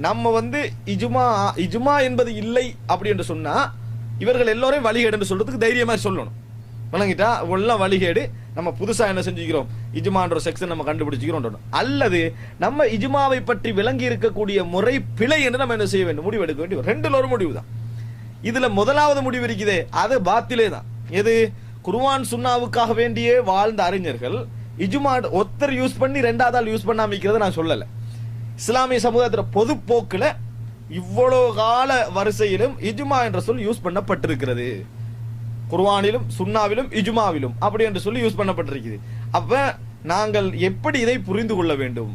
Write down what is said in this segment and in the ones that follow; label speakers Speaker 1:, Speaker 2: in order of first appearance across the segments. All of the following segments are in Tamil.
Speaker 1: நம்ம வந்து இஜுமா இஜுமா என்பது இல்லை அப்படி என்று சொன்னா இவர்கள் எல்லோரையும் வழிகேடுன்னு சொல்றதுக்கு தைரியமா சொல்லணும். விளங்கிட்டா? எல்லாம் வழிகேடு. நம்ம புதுசா என்ன செஞ்சுக்கிறோம்? இஜுமான்ற செக்ஷன் நம்ம கண்டுபிடிச்சிக்கிறோம் அல்லது நம்ம இஜுமாவை பற்றி விளங்கி இருக்கக்கூடிய முறை பிழை என்று நம்ம என்ன செய்ய வேண்டும்? முடிவு எடுக்க வேண்டிய ரெண்டுல ஒரு முடிவு தான். இதுல முதலாவது முடிவு இருக்குதே. அது பாத்திலே தான். எது? குருவான் சுண்ணாவுக்காக வேண்டியே வாழ்ந்த அறிஞர்கள் இஜுமா ஒத்தர் யூஸ் பண்ணி ரெண்டாவது ஆள் யூஸ் பண்ணாம நான் சொல்லலை. இஸ்லாமிய சமுதாயத்துல பொது போக்குல இவ்வளவு கால வரிசையிலும் இஜுமா என்ற சொல் யூஸ் பண்ணப்பட்டிருக்கிறது. குர்வானிலும் சுன்னாவிலும் இஜுமாவிலும். அப்படி என்று சொல்லி யூஸ் பண்ணப்பட்டிருக்குது. அப்ப நாங்கள் எப்படி இதை புரிந்து கொள்ள வேண்டும்?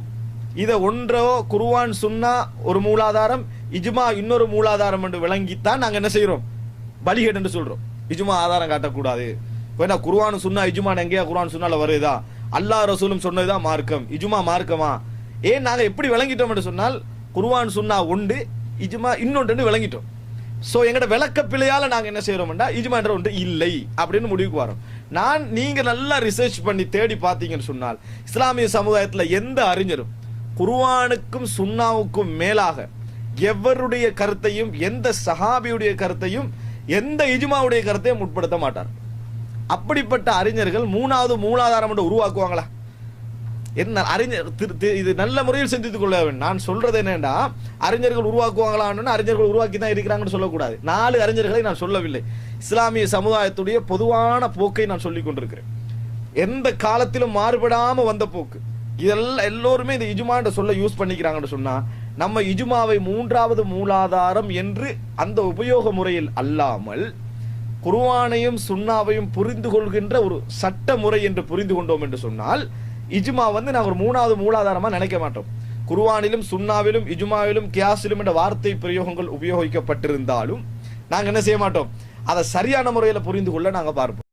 Speaker 1: இதை ஒன்றோ குருவான் சுன்னா ஒரு மூலாதாரம் இஜுமா இன்னொரு மூலாதாரம் என்று விளங்கித்தான் நாங்க என்ன செய்யறோம் பலிகேட் என்று சொல்றோம். இஜுமா ஆதாரம் காட்டக்கூடாது. வேணா குருவான் சுன்னா இஜுமான் எங்கேயா குருவான் சுன்னால வருதா? அல்லா ரசூலும் சொன்னதுதான் மார்க்கம். இஜுமா மார்க்கமா? ஏன் நாங்கள் எப்படி விளங்கிட்டோம் என்று சொன்னால் குருவான் சுன்னா உண்டு இஜுமா இன்னொன்று விளங்கிட்டோம். ஸோ எங்கட விளக்க பிழையால நாங்கள் என்ன செய்கிறோம்டா இஜுமா என்ற ஒன்று இல்லை அப்படின்னு முடிவுக்கு வரோம். நான் நீங்கள் நல்லா ரிசர்ச் பண்ணி தேடி பார்த்தீங்கன்னு சொன்னால் இஸ்லாமிய சமுதாயத்தில் எந்த அறிஞரும் குருவானுக்கும் சுன்னாவுக்கும் மேலாக எவருடைய கருத்தையும் எந்த சஹாபியுடைய கருத்தையும் எந்த இஜுமாவுடைய கருத்தையும் முற்படுத்த மாட்டார். அப்படிப்பட்ட அறிஞர்கள் மூணாவது மூலாதாரம் என்று உருவாக்குவாங்களா? என்ன அறிஞர் திரு- தி- இது நல்ல முறையில் சிந்தித்துக் கொள்ள வேண்டும். நான் சொல்றது என்னன்னா அறிஞர்கள் உருவாக்குவாங்களான்னு அறிஞர்கள் உருவாக்கி தான் இருக்கிறாங்கன்னு சொல்லக்கூடாது. நாலு அறிஞர்களை நான் சொல்லவில்லை. இஸ்லாமிய சமுதாயத்துடைய பொதுவான போக்கை நான் சொல்லிக் கொண்டிருக்கிறேன். எந்த காலத்திலும் மாறுபடாம வந்த போக்கு. இதெல்லாம் எல்லோருமே இந்த இஜுமான்ற சொல்ல யூஸ் பண்ணிக்கிறாங்கன்னு சொன்னா நம்ம இஜுமாவை மூன்றாவது மூலாதாரம் என்று அந்த உபயோக முறையில் அல்லாமல் குருவானையும் சுண்ணாவையும் புரிந்து கொள்கின்ற ஒரு சட்ட முறை என்று புரிந்து கொண்டோம் என்று சொன்னால் இஜுமா வந்து நாங்கள் ஒரு மூணாவது மூலாதாரமா நினைக்க மாட்டோம். குர்வானிலும் சுன்னாவிலும் இஜுமாவிலும் கியாஸிலும் என்ற வார்த்தை பிரயோகங்கள் உபயோகிக்கப்பட்டிருந்தாலும் நாங்க என்ன செய்ய மாட்டோம்? அதை சரியான முறையில் புரிந்து கொள்ள நாங்க பார்ப்போம்.